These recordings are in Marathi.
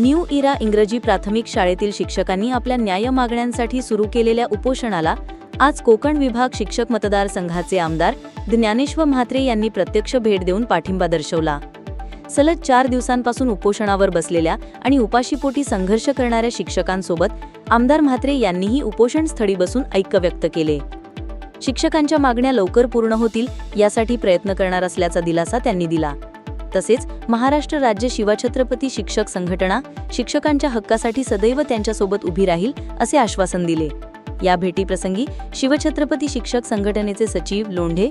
न्यू इरा इंग्रजी प्राथमिक शाळेतील शिक्षकांनी आपल्या न्याय मागण्यांसाठी सुरू केलेल्या उपोषणाला आज कोकण विभाग शिक्षक मतदारसंघाचे आमदार ज्ञानेश्वर म्हात्रे यांनी प्रत्यक्ष भेट देऊन पाठिंबा दर्शवला. सलग चार दिवसांपासून उपोषणावर बसलेल्या आणि उपाशीपोटी संघर्ष करणाऱ्या शिक्षकांसोबत आमदार म्हात्रे यांनीही उपोषण स्थळी बसून ऐक्य व्यक्त केले. शिक्षकांच्या मागण्या लवकर पूर्ण होतील यासाठी प्रयत्न करणार असल्याचा दिलासा त्यांनी दिला. तसेच महाराष्ट्र राज्य शिवछत्रपती शिक्षक संघटना शिक्षकांच्या हक्कासाठी सदैव त्यांच्यासोबत उभी राहील असे आश्वासन दिले. या भेटीप्रसंगी शिवछत्रपती शिक्षक संघटनेचे सचिव लोंढे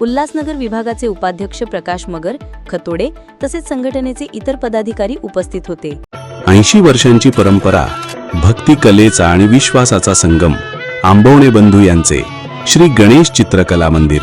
उल्हासनगर विभागाचे उपाध्यक्ष प्रकाश मगर खतोडे तसेच संघटनेचे इतर पदाधिकारी उपस्थित होते. ऐंशी वर्षांची परंपरा भक्ती कलेचा आणि विश्वासाचा संगम आंबवणे बंधू यांचे श्री गणेश चित्रकला मंदिर.